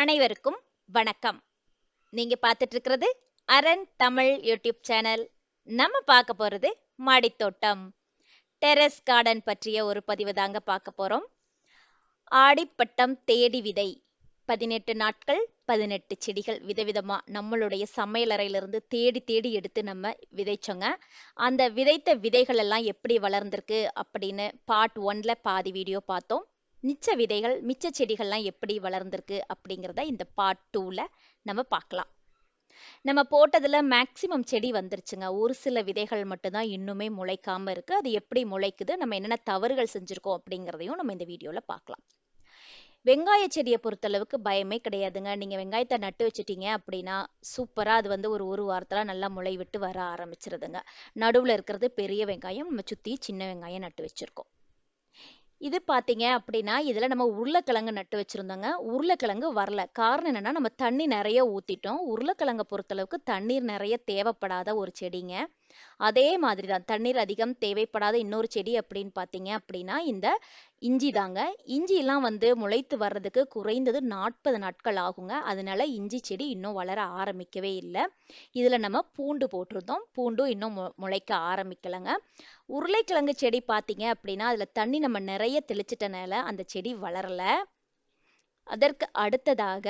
அனைவருக்கும் வணக்கம். நீங்க பார்த்துட்டு இருக்கிறது அரண் தமிழ் யூடியூப் சேனல். நம்ம பார்க்க போறது மாடித்தோட்டம். டெரஸ் கார்டன் பற்றிய ஒரு பதிவு தாங்க பார்க்க போறோம். ஆடிப்பட்டம் தேடி விதை. பதினெட்டு நாட்கள் பதினெட்டு செடிகள் விதவிதமா நம்மளுடைய சமையலறையிலிருந்து தேடி தேடி எடுத்து நம்ம விதைச்சோங்க. அந்த விதைத்த விதைகள் எல்லாம் எப்படி வளர்ந்திருக்கு அப்படின்னு பார்ட் ஒன்ல பாதி வீடியோ பார்த்தோம். மிச்ச விதைகள் மிச்ச செடிகள்லாம் எப்படி வளர்ந்துருக்கு அப்படிங்கிறத இந்த பார்ட் டூவில் நம்ம பார்க்கலாம். நம்ம போட்டதில் மேக்சிமம் செடி வந்துருச்சுங்க. ஒரு சில விதைகள் மட்டும்தான் இன்னுமே முளைக்காமல் இருக்குது அது எப்படி முளைக்குது நம்ம என்னென்ன தவறுகள் செஞ்சுருக்கோம் அப்படிங்கிறதையும் நம்ம இந்த வீடியோவில் பார்க்கலாம். வெங்காய செடியை பொறுத்தளவுக்கு பயமே கிடையாதுங்க. நீங்கள் வெங்காயத்தை நட்டு வச்சிட்டீங்க அப்படின்னா சூப்பராக அது வந்து ஒரு ஒரு வாரத்தில் நல்லா முளை விட்டு வர ஆரம்பிச்சிருதுங்க. நடுவில் இருக்கிறது பெரிய வெங்காயம் நம்ம சுற்றி சின்ன வெங்காயம் நட்டு வச்சுருக்கோம். இது பார்த்தீங்க அப்படின்னா இதில் நம்ம உருளைக்கிழங்கு நட்டு வச்சுருந்தோங்க. உருளைக்கிழங்கு வரல. காரணம் என்னென்னா நம்ம தண்ணி நிறைய ஊற்றிட்டோம் உருளைக்கிழங்கை பொறுத்தளவுக்கு தண்ணீர் நிறைய தேவைப்படாத ஒரு செடிங்க. அதே மாதிரி தான் தண்ணீர் அதிகம் தேவைப்படாத இன்னொரு செடி அப்படின்னு பார்த்தீங்க அப்படின்னா இந்த இஞ்சி தாங்க. இஞ்சிலாம் வந்து முளைத்து வர்றதுக்கு குறைந்தது நாற்பது நாட்கள் ஆகுங்க. அதனால இஞ்சி செடி இன்னும் வளர ஆரம்பிக்கவே இல்லை. இதில் நம்ம பூண்டு போட்டிருந்தோம். பூண்டும் இன்னும் மு முளைக்க ஆரம்பிக்கலைங்க. உருளைக்கிழங்கு செடி பார்த்தீங்க அப்படின்னா அதில் தண்ணி நம்ம நிறைய தெளிச்சிட்டனால அந்த செடி வளரலை. அதற்கு அடுத்ததாக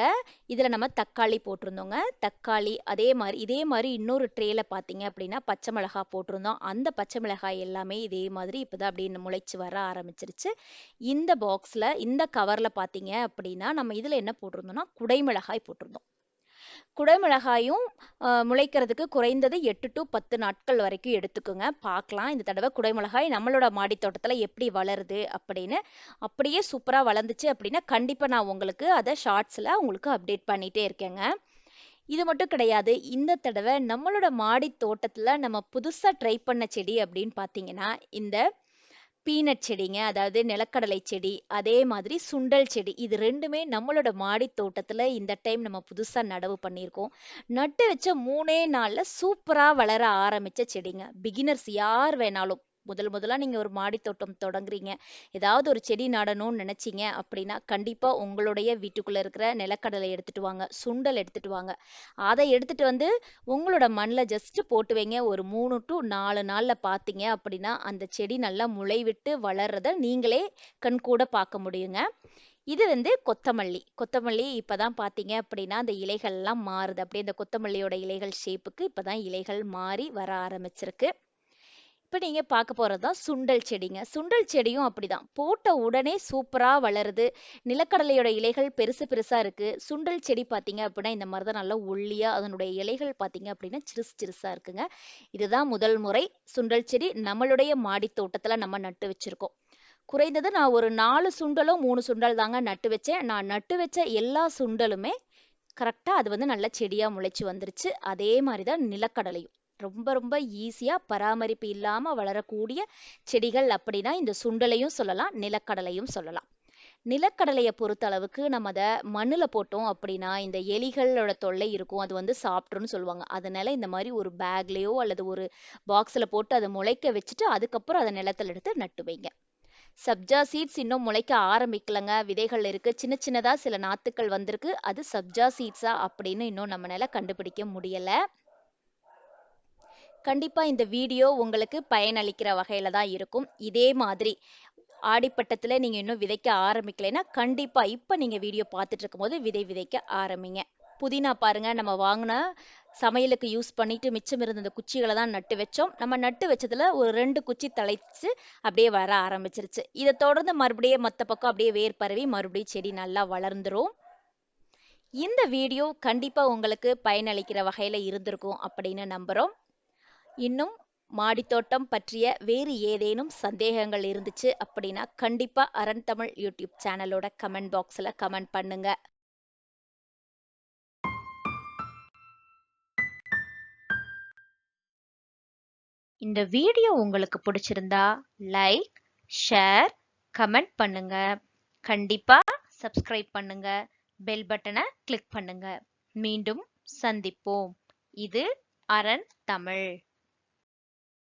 இதில் நம்ம தக்காளி போட்டிருந்தோங்க. தக்காளி அதே மாதிரி இதே மாதிரி இன்னொரு ட்ரேல பார்த்தீங்க அப்படின்னா பச்சை மிளகாய் போட்டிருந்தோம். அந்த பச்சை மிளகாய் எல்லாமே இதே மாதிரி இப்போ தான் அப்படின்னு முளைச்சி வர ஆரம்பிச்சிருச்சு. இந்த பாக்ஸில் இந்த கவரில் பார்த்தீங்க அப்படின்னா நம்ம இதில் என்ன போட்டிருந்தோம்னா குடைமிளகாய் போட்டிருந்தோம். குடைமிளகாயும் முளைக்கிறதுக்கு குறைந்தது எட்டு டு பத்து நாட்கள் வரைக்கும் எடுத்துக்கோங்க. பார்க்கலாம். இந்த தடவை குடைமிளகாய் நம்மளோட மாடி தோட்டத்தில் எப்படி வளருது அப்படின்னு. அப்படியே சூப்பராக வளர்ந்துச்சு அப்படின்னா கண்டிப்பாக நான் உங்களுக்கு அதை ஷார்ட்ஸில் உங்களுக்கு அப்டேட் பண்ணிகிட்டே இருக்கேங்க. இது மட்டும் கிடையாது. இந்த தடவை நம்மளோட மாடி தோட்டத்தில் நம்ம புதுசாக ட்ரை பண்ண செடி அப்படின்னு பார்த்தீங்கன்னா இந்த பீனட் செடிங்க அதாவது நிலக்கடலை செடி அதே மாதிரி சுண்டல் செடி இது ரெண்டுமே நம்மளோட மாடி தோட்டத்துல இந்த டைம் நம்ம புதுசா நடவு பண்ணியிருக்கோம். நட்டு வச்ச மூணே நாள்ல சூப்பரா வளர ஆரம்பிச்ச செடிங்க. பிகினர்ஸ் யார் வேணாலும் முதல் முதலாக நீங்கள் ஒரு மாடி தோட்டம் தொடங்குறீங்க. ஏதாவது ஒரு செடி நடணும்னு நினச்சிங்க அப்படின்னா கண்டிப்பாக உங்களுடைய வீட்டுக்குள்ளே இருக்கிற நிலக்கடலை எடுத்துகிட்டு வாங்க சுண்டல் எடுத்துகிட்டு வாங்க. அதை எடுத்துட்டு வந்து உங்களோட மண்ணில் ஜஸ்ட்டு போட்டு வைங்க. ஒரு மூணு டு நாலு நாளில் பார்த்தீங்க அப்படின்னா அந்த செடி நல்லா முளைவிட்டு வளர்றத நீங்களே கண்கூட பார்க்க முடியுங்க. இது வந்து கொத்தமல்லி. கொத்தமல்லி இப்போ தான் பார்த்தீங்க அப்படின்னா அந்த இலைகள்லாம் மாறுது. அப்படியே இந்த கொத்தமல்லியோட இலைகள் ஷேப்புக்கு இப்போ தான் இலைகள் மாறி வர ஆரம்பிச்சிருக்கு. இப்போ நீங்கள் பார்க்க போகிறது தான் சுண்டல் செடிங்க. சுண்டல் செடியும் அப்படிதான். போட்ட உடனே சூப்பராக வளருது. நிலக்கடலையோட இலைகள் பெருசு பெருசாக இருக்குது சுண்டல் செடி பார்த்தீங்க அப்படின்னா இந்த மாதிரி தான் நல்லா ஒல்லியாக அதனுடைய இலைகள் பார்த்தீங்க அப்படின்னா சிறுசு சிறுசாக இருக்குங்க. இதுதான் முதல் முறை சுண்டல் செடி நம்மளுடைய மாடி தோட்டத்தில் நம்ம நட்டு வச்சுருக்கோம். குறைந்தது நான் ஒரு நாலு சுண்டலோ மூணு சுண்டல் தாங்க நட்டு வச்சேன். நான் நட்டு வச்ச எல்லா சுண்டலுமே கரெக்டாக அது வந்து நல்ல செடியாக முளைச்சி வந்துருச்சு. அதே மாதிரி தான் நிலக்கடலையும். ரொம்ப ரொம்ப ஈஸியாக பராமரிப்பு இல்லாமல் வளரக்கூடிய செடிகள் அப்படின்னா இந்த சுண்டலையும் சொல்லலாம் நிலக்கடலையும் சொல்லலாம். நிலக்கடலையை பொறுத்த அளவுக்கு நம்ம அதை மண்ணில் போட்டோம் அப்படின்னா இந்த எலிகளோட தொல்லை இருக்கும் அது வந்து சாப்பிட்ருன்னு சொல்லுவாங்க. அதனால இந்த மாதிரி ஒரு பேக்லேயோ அல்லது ஒரு பாக்ஸில் போட்டு அதை முளைக்க வச்சுட்டு அதுக்கப்புறம் அதை நிலத்தில் எடுத்து நட்டு வைங்க. சப்ஜா சீட்ஸ் இன்னும் முளைக்க ஆரம்பிக்கலங்க. விதைகள் இருக்கு. சின்ன சின்னதாக சில நாத்துக்கள் வந்திருக்கு. அது சப்ஜா சீட்ஸா அப்படின்னு இன்னும் நம்மளால கண்டுபிடிக்க முடியலை. கண்டிப்பாக இந்த வீடியோ உங்களுக்கு பயனளிக்கிற வகையில் தான் இருக்கும். இதே மாதிரி ஆடிப்பட்டத்தில் நீங்கள் இன்னும் விதைக்க ஆரம்பிக்கலைன்னா கண்டிப்பாக இப்போ நீங்கள் வீடியோ பார்த்துட்டு இருக்கும்போது விதை விதைக்க ஆரம்பிங்க. புதினா பாருங்கள் நம்ம வாங்கின சமையலுக்கு யூஸ் பண்ணிட்டு மிச்சம் இருந்த அந்த குச்சிகளை தான் நட்டு வச்சோம். நம்ம நட்டு வச்சதுல ஒரு ரெண்டு குச்சி தலைச்சு அப்படியே வர ஆரம்பிச்சிருச்சு. இதை தொடர்ந்து மறுபடியும் மற்ற பக்கம் அப்படியே வேர் பரவி மறுபடியும் செடி நல்லா வளர்ந்துரும். இந்த வீடியோ கண்டிப்பாக உங்களுக்கு பயனளிக்கிற வகையில் இருந்திருக்கும் அப்படின்னு நம்புகிறோம் இன்னும் மாடித்தோட்டம் பற்றிய வேறு ஏதேனும் சந்தேகங்கள் இருந்துச்சு அப்படின்னா கண்டிப்பா அரண் தமிழ் யூடியூப் சேனலோட கமெண்ட் பாக்ஸ்ல கமெண்ட் பண்ணுங்க. இந்த வீடியோ உங்களுக்கு பிடிச்சிருந்தா லைக் ஷேர் கமெண்ட் பண்ணுங்க. கண்டிப்பா சப்ஸ்கிரைப் பண்ணுங்க. பெல் பட்டனை கிளிக் பண்ணுங்க. மீண்டும் சந்திப்போம். இது அரண் தமிழ்.